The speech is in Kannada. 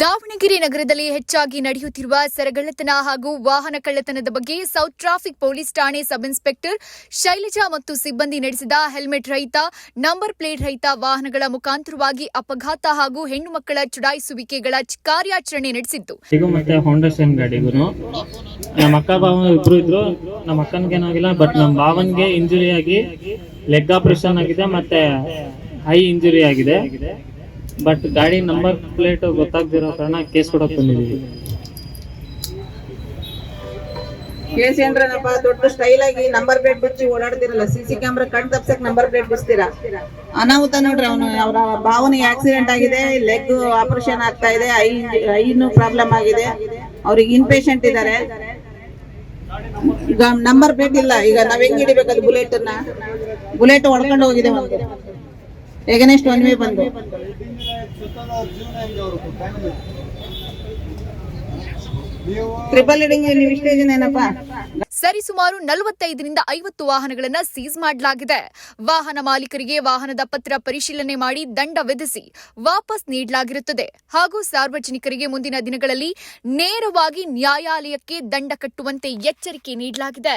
ದಾವಣಗೆರೆ ನಗರದಲ್ಲಿ ಹೆಚ್ಚಾಗಿ ನಡೆಯುತ್ತಿರುವ ಸರಗಳ್ಳತನ ಹಾಗೂ ವಾಹನ ಕಳ್ಳತನದ ಬಗ್ಗೆ ಸೌತ್ ಟ್ರಾಫಿಕ್ ಪೊಲೀಸ್ ಠಾಣೆ ಸಬ್ ಇನ್ಸ್ಪೆಕ್ಟರ್ ಶೈಲಜಾ ಮತ್ತು ಸಿಬ್ಬಂದಿ ನಡೆಸಿದ ಹೆಲ್ಮೆಟ್ ರಹಿತ, ನಂಬರ್ ಪ್ಲೇಟ್ ರಹಿತ ವಾಹನಗಳ ಮುಖಾಂತರವಾಗಿ ಅಪಘಾತ ಹಾಗೂ ಹೆಣ್ಣು ಮಕ್ಕಳ ಚುಡಾಯಿಸುವಿಕೆಗಳ ಕಾರ್ಯಾಚರಣೆ ನಡೆಸಿತ್ತು. ಇಂಜುರಿ ಆಗಿದೆ, ಮತ್ತೆ ಹೈ ಇಂಜುರಿ ಆಗಿದೆ. ಬಟ್ ಗಾಡಿ ನಂಬರ್ ಪ್ಲೇಟ್ ಗೊತ್ತಾಗ್ದಿರೋ ಕಾರಣ ಕೇಸ್ ಕೊಡಕ್ ಬಂದಿದ್ದೀವಿ. ಕೇಸ್ ಏನ್ರನಪ್ಪ, ದೊಡ್ಡ ಸ್ಟೈಲ್ ಆಗಿ ನಂಬರ್ ಪ್ಲೇಟ್ ಬಿಚ್ಚಿ ಓಡಾಡ್ತಿರಲ್ಲ ಸಿ ಸಿ ಕ್ಯಾಮ್ರಾ ಕಣ್ ತಪ್ಸಕ್ ನಂಬರ್ ಪ್ಲೇಟ್ ಬಿಡ್ತೀರಾ ಅನಾಹುತ ನೋಡ್ರಿ ಅವನು, ಅವರ ಭಾವನಿಗೆ ಆಕ್ಸಿಡೆಂಟ್ ಆಗಿದೆ ಲೆಗ್ ಆಪರೇಷನ್ ಆಗ್ತಾ ಇದೆ ಐ ಐನು ಪ್ರಾಬ್ಲಮ್ ಆಗಿದೆ, ಅವ್ರಿಗೆ ಇನ್ ಪೇಷಂಟ್ ಇದ್ದಾರೆ ನಂಬರ್ ಪ್ಲೇಟ್ ಇಲ್ಲ, ಈಗ ನಾವ್ ಹೆಂಗ್ ಹಿಡಿಬೇಕದು ಬುಲೆಟ್ ಬುಲೆಟ್ ಹೊಡ್ಕೊಂಡು ಹೋಗಿದೆ ಒಂದು. ಎಗನೆಸ್ಟ್ ಒನ್ ಬಂದು. ಟ್ರಿಪಲ್ ನೀವು ಇಷ್ಟೇ ಜನ ಏನಪ್ಪ? ನಲವತ್ತೈದರಿಂದ ಐವತ್ತು ವಾಹನಗಳನ್ನು ಸೀಸ್ ಮಾಡಲಾಗಿದೆ. ವಾಹನ ಮಾಲೀಕರಿಗೆ ವಾಹನದ ಪತ್ರ ಪರಿಶೀಲನೆ ಮಾಡಿ ದಂಡ ವಿಧಿಸಿ ವಾಪಸ್ ನೀಡಲಾಗಿರುತ್ತದೆ. ಹಾಗೂ ಸಾರ್ವಜನಿಕರಿಗೆ ಮುಂದಿನ ದಿನಗಳಲ್ಲಿ ನೇರವಾಗಿ ನ್ಯಾಯಾಲಯಕ್ಕೆ ದಂಡ ಕಟ್ಟುವಂತೆ ಎಚ್ಚರಿಕೆ ನೀಡಲಾಗಿದೆ.